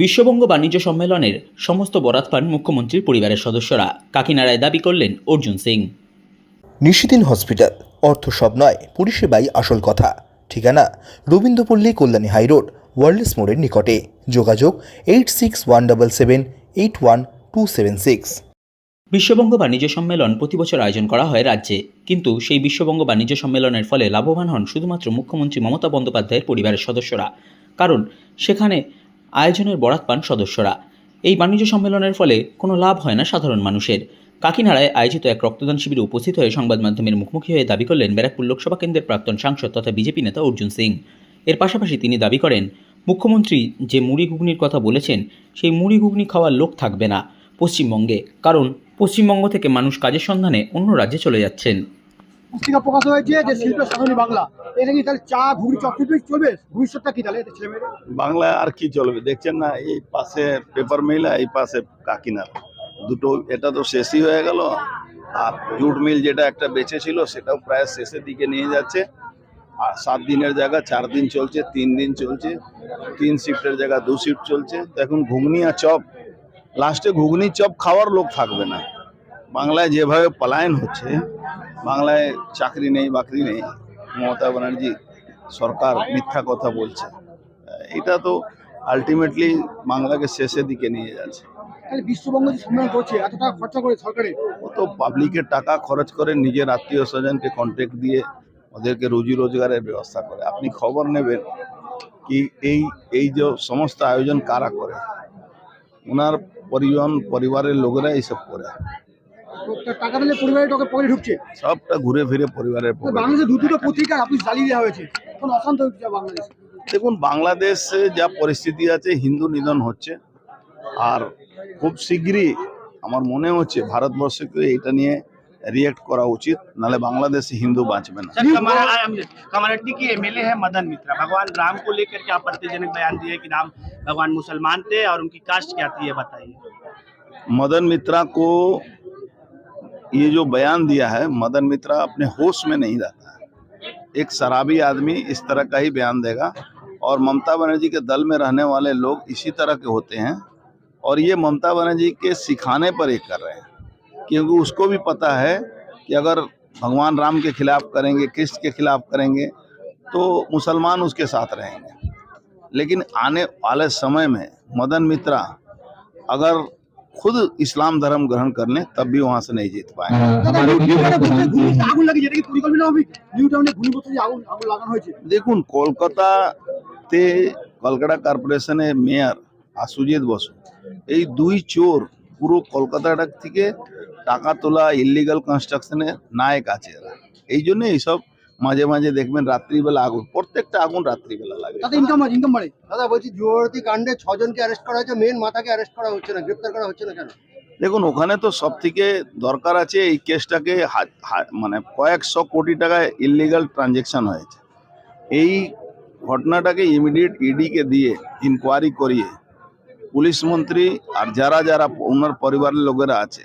বিশ্ববঙ্গ বাণিজ্য সম্মেলনের সমস্ত বরাত পান মুখ্যমন্ত্রীর পরিবারের সদস্যরা। কাকিনাড়ায় দাবি করলেন অর্জুন সিং। নিশিদিন হসপিটাল অর্থ সব নয় পরিষেবাই আসল কথা। ঠিকানা রবীন্দ্রপল্লী কল্যাণী হাইরোড ওয়ার্ল্ডস মোড়ের নিকটে। যোগাযোগ eight six one double seven eight one two seven six. বিশ্ববঙ্গ বাণিজ্য সম্মেলন প্রতি বছর আয়োজন করা হয় রাজ্যে। কিন্তু সেই বিশ্ববঙ্গ বাণিজ্য সম্মেলনের ফলে লাভবান হন শুধুমাত্র মুখ্যমন্ত্রী মমতা বন্দ্যোপাধ্যায়ের পরিবারের সদস্যরা। কারণ সেখানে আয়োজনের বরাত পান সদস্যরা। এই বাণিজ্য সম্মেলনের ফলে কোনো লাভ হয় না সাধারণ মানুষের। কাকিনাড়ায় আয়োজিত এক রক্তদান শিবিরে উপস্থিত হয়ে সংবাদ মাধ্যমের মুখোমুখি হয়ে দাবি করলেন ব্যারাকপুর লোকসভা কেন্দ্রের প্রাক্তন সাংসদ তথা বিজেপি নেতা অর্জুন সিং। এর পাশাপাশি তিনি দাবি করেন, মুখ্যমন্ত্রী যে মুড়ি ঘুগনির কথা বলেছেন, সেই মুড়ি ঘুগনি খাওয়ার লোক থাকবে না পশ্চিমবঙ্গে, কারণ পশ্চিমবঙ্গ থেকে মানুষ কাজের সন্ধানে অন্য রাজ্যে চলে যাচ্ছেন। পত্রিকা প্রকাশ হয়েছে যে শিল্পের সাধনী বাংলা। এটা কি তাহলে চা, ঘুগনি, চকলেট চলবে? ভবিষ্যৎটা কি তাহলে বাংলায় আর কি চলবে? দেখছেন না, এই পাশে পেপার মিল এই পাশে কাকিনার। দুটো, এটা তো শেষই হয়ে গেল। আর জুট মিল যেটা একটা বেঁচে ছিল, সেটাও প্রায় শেষের দিকে নিয়ে যাচ্ছে। আর সাত দিনের জায়গা, চার দিন চলছে, তিন দিন চলছে, তিন শিফটের জায়গা, দু শিফট চলছে। তো এখন ঘুগনি আর চপ, লাস্টে ঘুগনি চপ খাওয়ার লোক থাকবে না। বাংলায় যেভাবে পলায়ন হচ্ছে বাংলায় চাকরি নেই বাকরি নেই মমতা ব্যানার্জি সরকার মিথ্যা কথা বলছে। এটা তো আলটিমেটলি বাংলাকে শেষের দিকে নিয়ে যাচ্ছে। বিশ্ববঙ্গ সম্মেলন করছে এত টাকা খরচা করে সরকারে? ও তো পাবলিকের টাকা খরচ করে নিজের আত্মীয় স্বজনকে কন্ট্যাক্ট দিয়ে ওদেরকে রুজি রোজগারের ব্যবস্থা করে। আপনি খবর নেবেন কি এই এই যে সমস্ত আয়োজন কারা করে? ওনার পরিজন পরিবারের লোকেরা এইসব করে। টাকা দিলে পরিবারের টাকা পকেটে ঢুকছে সবটা ঘুরে ফিরে পরিবারের তো পকেটে। বাংলাদেশে দু দুটো পত্রিকার অফিস জ্বালিয়ে দেওয়া হয়েছে এখন অশান্ত হচ্ছে বাংলাদেশ দেখুন বাংলাদেশে যা পরিস্থিতি আছে হিন্দু নিধন হচ্ছে আর খুব শীঘ্রই আমার মনে হচ্ছে ভারতবর্ষকে এটা নিয়ে রিয়েক্ট করা উচিত নাহলে বাংলাদেশে হিন্দু বাঁচবে না सर कमरा कमरट्टी की एमएलए है मदन मित्रा भगवान राम को लेकर के आपत्तिजनक बयान दिए कि राम भगवान मुसलमान थे और उनकी कास्ट क्या थी ये बताइए मदन मित्रा को ये जो बयान दिया है, मदन मित्रा अपने होश में नहीं रहता है। एक शराबी आदमी इस तरह का ही बयान देगा और ममता बनर्जी के दल में रहने वाले लोग इसी तरह के होते हैं और ये ममता बनर्जी के सिखाने पर ये कर रहे हैं। क्योंकि उसको भी पता है कि अगर भगवान राम के खिलाफ करेंगे, कृष्ण के खिलाफ करेंगे तो मुसलमान उसके साथ रहेंगे। लेकिन आने वाले समय में मदन मित्रा अगर खुद इस्लाम धर्म ग्रहण कर लें तब भी वहां से नहीं जीत पाएंगे দাদা, নিউ টাউনে ঘুগনি- ঘুগনিতে আগুন লাগে যেটা কি পরিকল্পনা হবে নিউ টাউনে ঘুগনি বসে আগুন আগুন লাগানো হয়েছে দেখুন কলকাতাতে কলকাতা কর্পোরেশনের মেয়র আর সুজিত বসু এই দুই চোর পুরো কলকাতাটা থেকে টাকা তোলা ইলিগাল কনস্ট্রাকশনের নায়ক আছে এরা এই জন্য এইসব মাঝে মাঝে দেখবেন রাত্রিবেলা আগুন প্রত্যেকটা আগুন রাত্রিবেলা লাগে। তাতে ইনকাম বাড়ে ইনকাম বাড়ে। দাদা বলছি জুয়ারতি কাণ্ডে ছজনকে অ্যারেস্ট করা হয়েছে মেন মাথাকে অ্যারেস্ট করা হচ্ছে না গ্রেপ্তার করা হচ্ছে না কেন? দেখুন ওখানে তো সব থেকে দরকার আছে এই কেসটাকে মানে কয়েকশো কোটি টাকায় ইলিগাল ট্রানজেকশন হয়েছে। এই ঘটনাটাকে ইমিডিয়েট ইডিকে দিয়ে ইনকোয়ারি করিয়ে পুলিশ মন্ত্রী আর যারা যারা ওনার পরিবারের লোকেরা আছে